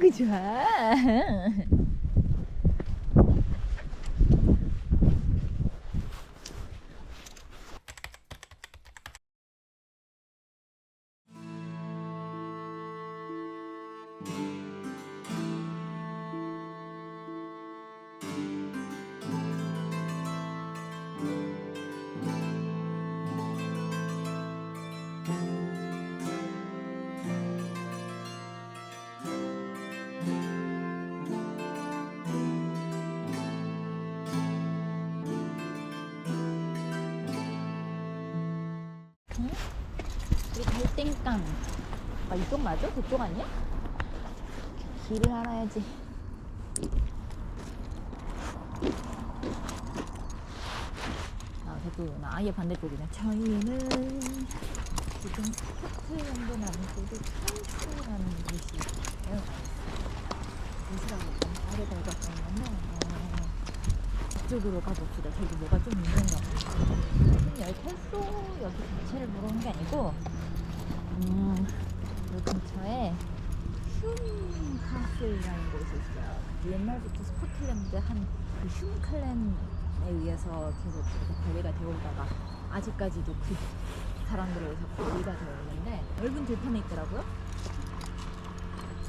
아그 땡깡. 아 이쪽 맞아? 그쪽 아니야? 길을 알아야지. 아 저쪽이구나. 아예 반대쪽이네. 저희는 지금 스코틀랜드 남쪽에 펜스라는 곳이 있어요. 좀 아래 어, 이쪽으로 가봅시다. 저기 뭐가 좀 있는가. 여기 펜소 여기 자체를 보러 온 게 아니고 음, 이 근처에 흉 카슬이라는 곳이 있어요. 옛날부터 스코틀랜드 한그 흉클랜에 의해서 계속 이렇게 관리가 되어 오다가 아직까지도 그 사람들에 의해서 관리가 되어 있는데 넓은 들판에 있더라고요.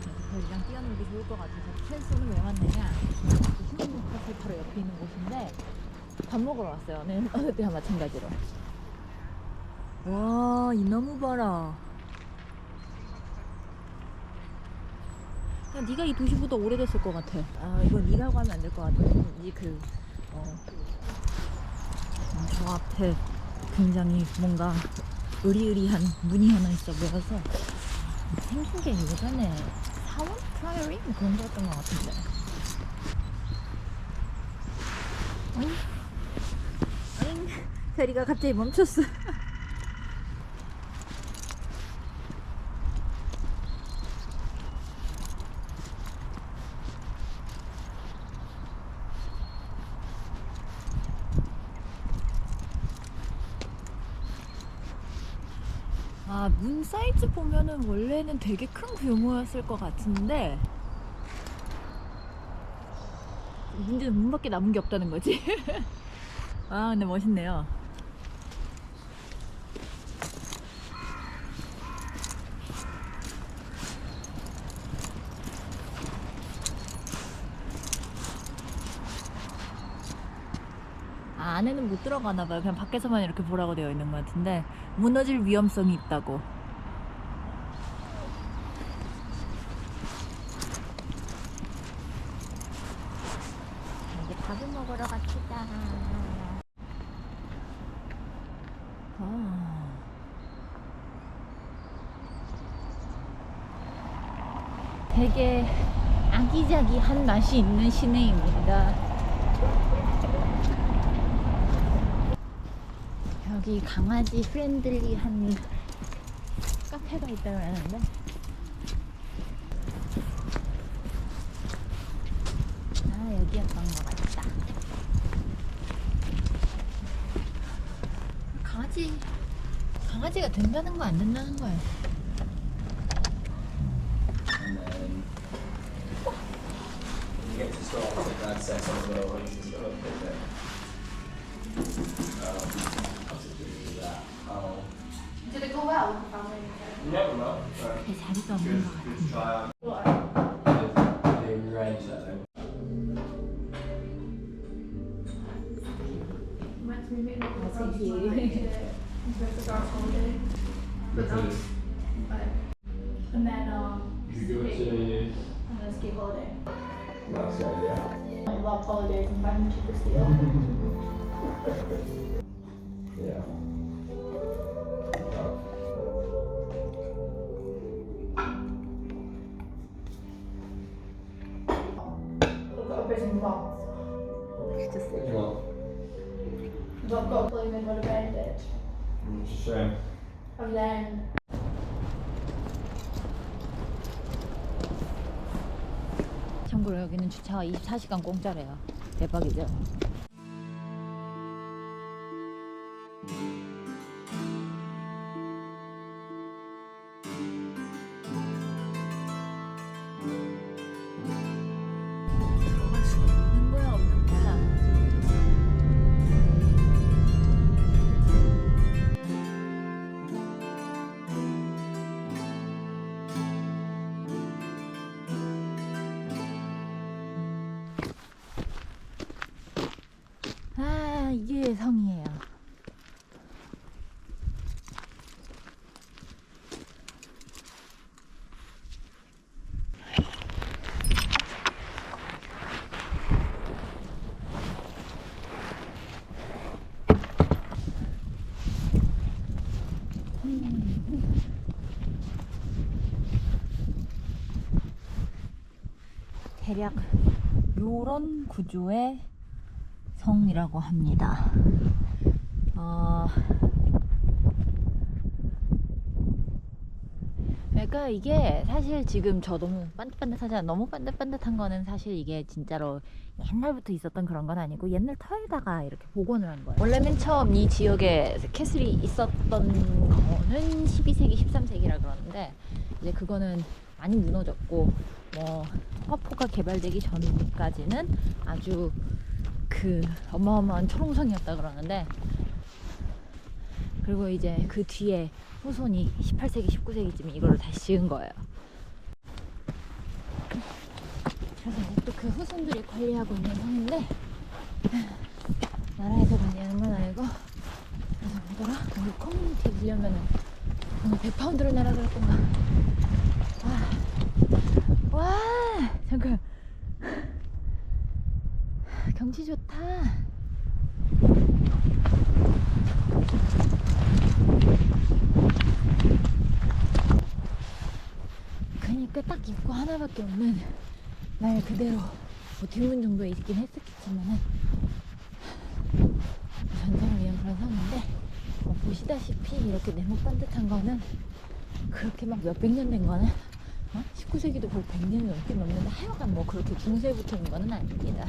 그래서 별이랑 뛰어놀기 좋을 것 같아서 펜스는 왜 왔느냐? 그흉 카슬 바로 옆에 있는 곳인데 밥 먹으러 왔어요. 네, 어느 때와 마찬가지로. 와, 이 나무 봐라. 야, 네가 이 도시보다 오래됐을 것 같아. 아, 이건 니라고 하면 안 될 것 같아. 이그 어, 음, 저 앞에 굉장히 뭔가 의리의리한 문이 하나 있어 보여서 생긴 게 예전에 사원 프라이어리 뭐 그런 거였던 것 같은데. 어잉? 어잉? 페리가 갑자기 멈췄어. 아, 문 사이즈 보면은 원래는 되게 큰 규모였을 것 같은데 문제는 문밖에 남은 게 없다는 거지. 아, 근데 멋있네요. 안에는 못 들어가나 봐요. 그냥 밖에서만 이렇게 보라고 되어 있는 것 같은데 무너질 위험성이 있다고. 이제 밥을 먹으러 갑시다. 아. 되게 아기자기한 맛이 있는 시내입니다. 여기 강아지 프렌들리한 카페가 있다고 하는데? 아 여기였던 것 같다. 강아지 강아지가 된다는 거 안 된다는 거야 Did it go well? Probably. You never know. But good, good try. They Good that thing. Thank you. But not, but, and then um, you go skate, and then skate holiday. Nice yeah. I love holidays and finding cheaper steel. yeah. Got to play with what I ended. it's a shame. And then 참고로 여기는 주차가 24시간 공짜래요 대박이죠 대략 요런 구조의 성이라고 합니다. 어, 그러니까 이게 사실 지금 저 너무 반듯반듯하잖아. 너무 반듯반듯한 거는 사실 이게 진짜로 옛날부터 있었던 그런 건 아니고 옛날 터에다가 이렇게 복원을 한 거예요. 원래 맨 처음 이 지역에 캐슬이 있었던 거는 12세기, 13세기라 그러는데 이제 그거는 많이 무너졌고 뭐 화포가 개발되기 전까지는 아주 그 어마어마한 초롱성이었다 그러는데 그리고 이제 그 뒤에 후손이 18세기, 19세기쯤에 이거를 다시 지은 거예요. 그래서 또 그 후손들이 관리하고 있는 성인데 나라에서 관리하는 건 아니고 그래서 뭐더라? 여기 커뮤니티에 들려면은 오늘 100파운드를 내라 그랬던가 와, 와 잠깐 경치 좋다 그니까 딱 입구 하나밖에 없는 말 그대로 뭐 뒷문 정도에 있긴 했었겠지만은 전설을 위한 그런 성인데 뭐 보시다시피 이렇게 네모 반듯한 거는 그렇게 막 몇백 년 된 거는 어? 19세기도 거의 100년이 넘긴 넘는데 하여간 뭐 그렇게 중세부터 온 거는 아닙니다.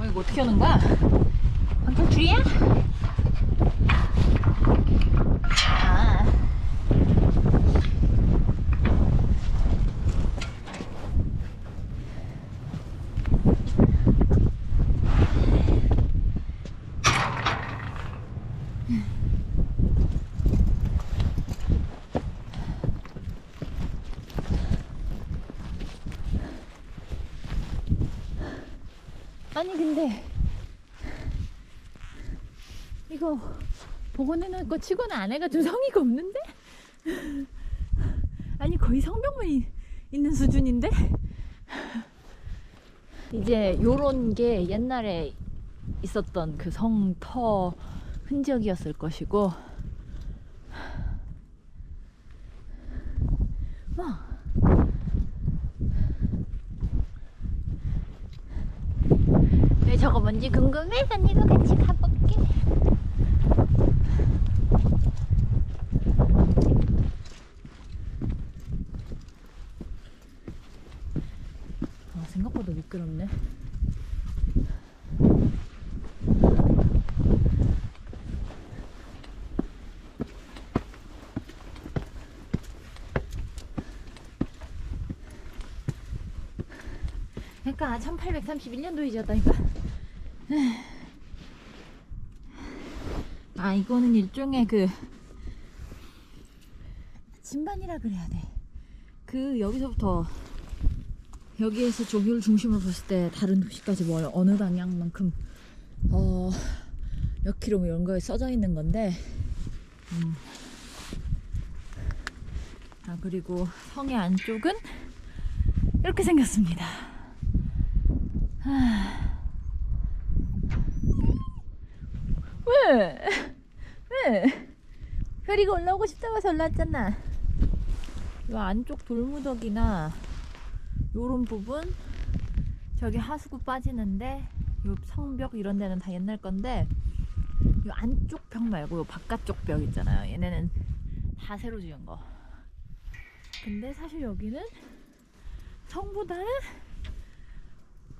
어, 이거 어떻게 하는 거야? 방탈출이야? 아. 아니 근데 이거 복원해놓은 거 치고는 안에가 좀 성의가 없는데? 아니 거의 성벽만 이- 있는 수준인데? 이제 요런 게 옛날에 있었던 그 성터 흔적이었을 것이고 와 왜 저거 뭔지 궁금해? 언니도 같이 가볼게. 아, 생각보다 미끄럽네. 그러니까 1831년도에 지었다니까. 아 이거는 일종의 그 진반이라 그래야 돼. 그 여기서부터 여기에서 조교를 중심으로 봤을 때 다른 도시까지 뭐 어느 방향만큼 어 몇 킬로 뭐 이런 거에 써져 있는 건데. 음. 아 그리고 성의 안쪽은 이렇게 생겼습니다. 하... 왜? 왜? 별이가 올라오고 싶다고 해서 올라왔잖아. 이 안쪽 돌무더기나 요런 부분 저기 하수구 빠지는데 요 성벽 이런 데는 다 옛날 건데 요 안쪽 벽 말고 요 바깥쪽 벽 있잖아요. 얘네는 다 새로 지은 거. 근데 사실 여기는 성보다는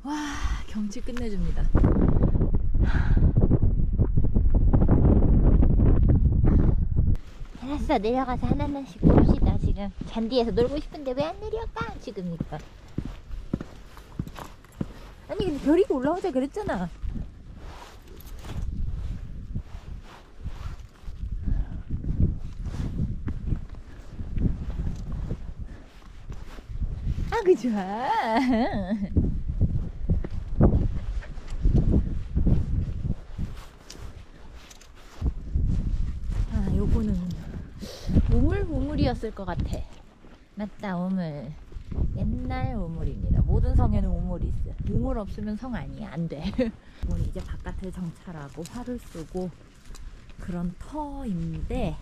와 경치 끝내줍니다. 알았어 내려가서 하나씩 봅시다 지금. 잔디에서 놀고 싶은데 왜 안 내려가? 지금 이거. 아니 근데 별이가 올라오자 그랬잖아. 아 그 좋아 아 우물이었을 것 같아 맞다 우물 옛날 우물입니다. 모든 성에는 우물이 있어요. 우물 없으면 성 아니야. 안 돼. 이건 이제 바깥에 정찰하고 활을 쏘고 그런 터인데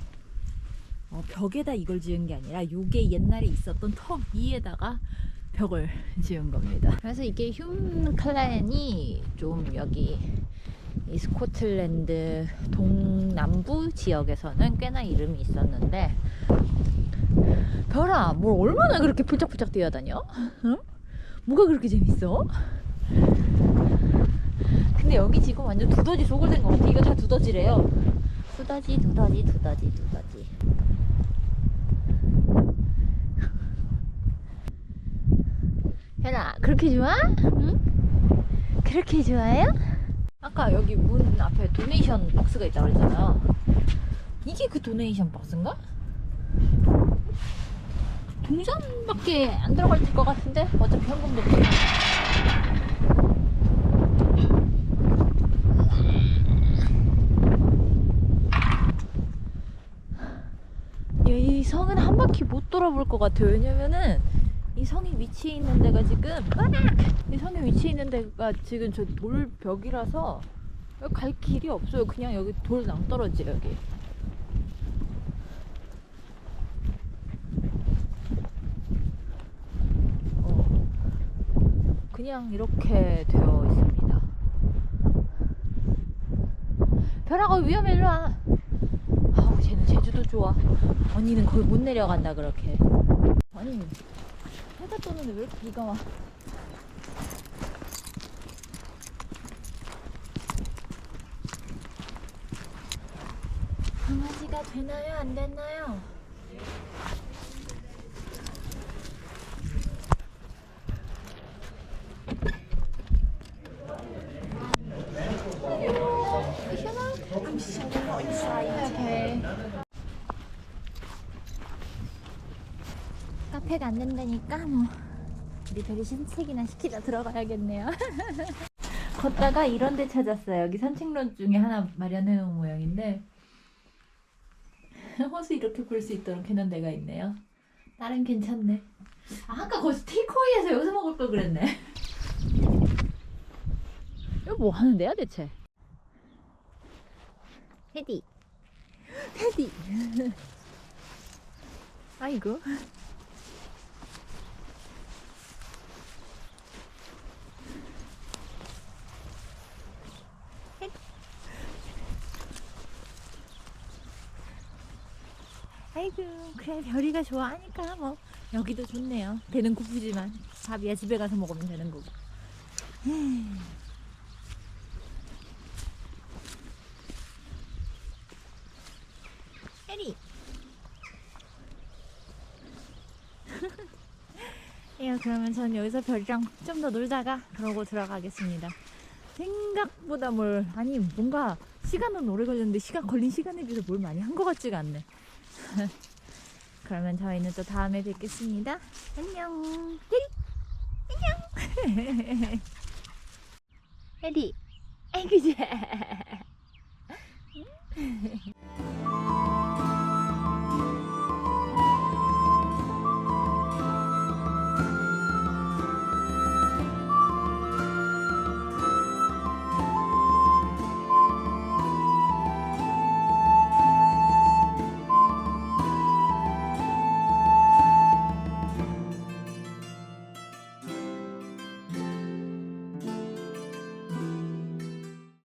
어, 벽에다 이걸 지은 게 아니라 이게 옛날에 있었던 터 위에다가 벽을 지은 겁니다. 그래서 이게 흉 클랜이 좀 여기 이 스코틀랜드 동남부 지역에서는 꽤나 이름이 있었는데 별아 뭘 얼마나 그렇게 풀쩍풀쩍 뛰어다녀? 응? 뭐가 그렇게 재밌어? 근데 여기 지금 완전 두더지 속을 된것 같아 이거 다 두더지래요 두더지 두더지 두더지 두더지 별아 그렇게 좋아? 응? 그렇게 좋아요? 아까 여기 문 앞에 도네이션 박스가 있다고 그랬잖아요. 이게 그 도네이션 박스인가? 동전밖에 안 들어갈 것 같은데? 어차피 현금도 없고. 이 성은 한 바퀴 못 돌아볼 것 같아요. 왜냐면은 이 성이 위치해 있는 데가 지금! 이 성이 위치해 있는 데가 지금 저 돌벽이라서 갈 길이 없어요 그냥 여기 돌 낭떠러지예요 여기 어, 그냥 이렇게 되어 있습니다. 벼라가 위험해 일로 와. 아우 쟤는 제주도 좋아. 언니는 거기 못 내려간다 그렇게. 아니 해가 떠는데 왜 이렇게 비가 와? 강아지가 되나요 안 되나요? 오케이. 카페가 안 된다니까 뭐 우리 별이 산책이나 시키다 들어가야겠네요. 걷다가 이런 데 찾았어요. 여기 산책로 중에 하나 마련해 놓은 모양인데 호수 이렇게 볼 수 있도록 해놓은 데가 있네요. 다른 괜찮네. 아, 아까 거기서 테이크어웨이에서 여기서 먹을 걸 그랬네. 이거 뭐 하는 데야 대체? 테디. 테디. 아이고. 아이고 그래 별이가 좋아하니까 뭐 여기도 좋네요. 배는 고프지만 밥이야 집에 가서 먹으면 되는 거고. 해리. 예 그러면 전 여기서 별이랑 좀 더 놀다가 그러고 들어가겠습니다. 생각보다 뭘 아니 뭔가 시간은 오래 걸렸는데 시간 걸린 시간에 비해서 뭘 많이 한 것 같지가 않네 그러면 저희는 또 다음에 뵙겠습니다. 안녕. 해리. 안녕. 해리. 아이고, 자.